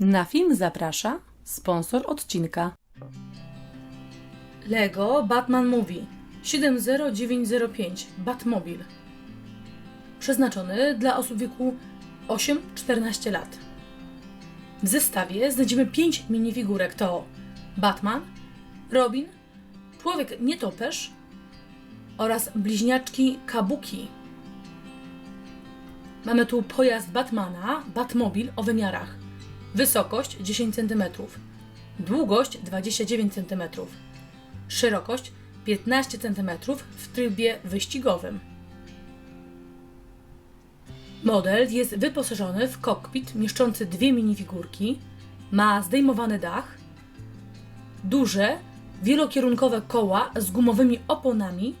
Na film zaprasza sponsor odcinka. Lego Batman Movie 70905 Batmobil. Przeznaczony dla osób w wieku 8-14 lat. W zestawie znajdziemy 5 minifigurek to Batman, Robin, Człowiek Nietoperz oraz bliźniaczki Kabuki. Mamy tu pojazd Batmana, Batmobil o wymiarach. Wysokość 10 cm, długość 29 cm, szerokość 15 cm w trybie wyścigowym. Model jest wyposażony w kokpit mieszczący dwie minifigurki, ma zdejmowany dach, duże, wielokierunkowe koła z gumowymi oponami,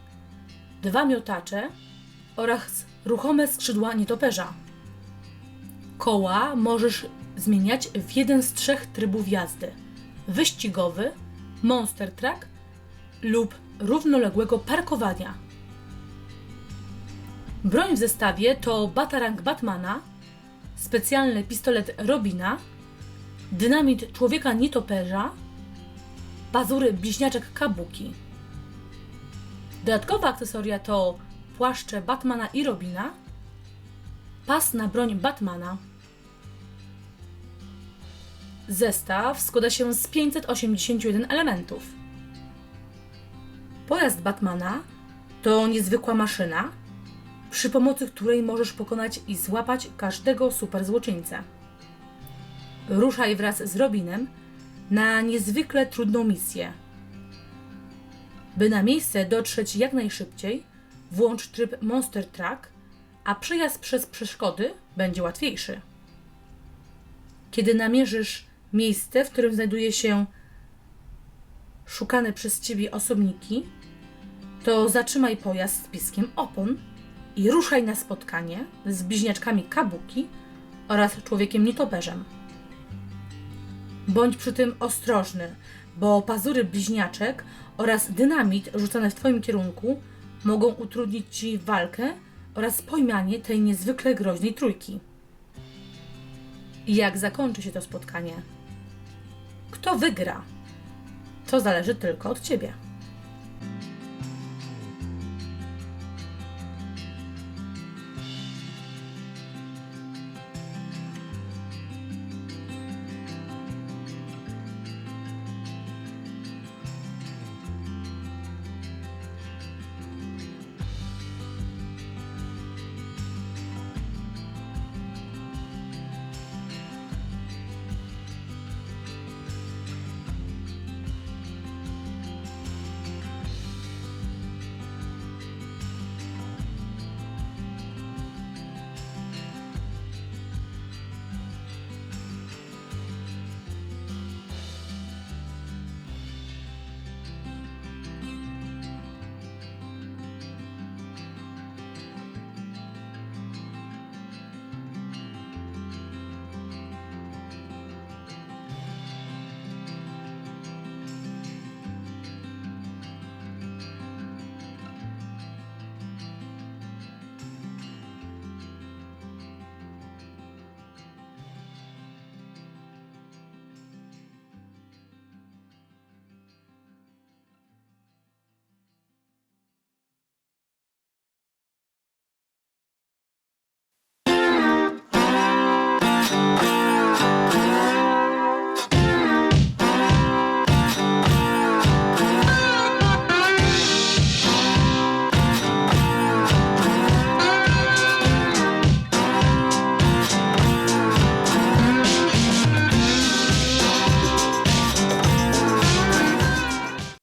dwa miotacze oraz ruchome skrzydła nietoperza. Koła możesz zmieniać w jeden z trzech trybów jazdy: wyścigowy, monster truck lub równoległego parkowania. Broń w zestawie to batarang Batmana, specjalny pistolet Robina, dynamit człowieka nietoperza, pazury bliźniaczek Kabuki. Dodatkowe akcesoria to płaszcze Batmana i Robina, pas na broń Batmana. Zestaw składa się z 581 elementów. Pojazd Batmana to niezwykła maszyna, przy pomocy której możesz pokonać i złapać każdego superzłoczyńcę. Ruszaj wraz z Robinem na niezwykle trudną misję. By na miejsce dotrzeć jak najszybciej, włącz tryb Monster Truck, a przejazd przez przeszkody będzie łatwiejszy. Kiedy namierzysz miejsce, w którym znajduje się szukane przez ciebie osobniki, to zatrzymaj pojazd z piskiem opon i ruszaj na spotkanie z bliźniaczkami Kabuki oraz człowiekiem nietoperzem. Bądź przy tym ostrożny, bo pazury bliźniaczek oraz dynamit rzucane w Twoim kierunku mogą utrudnić Ci walkę oraz pojmanie tej niezwykle groźnej trójki. Jak zakończy się to spotkanie? Kto wygra? To zależy tylko od Ciebie.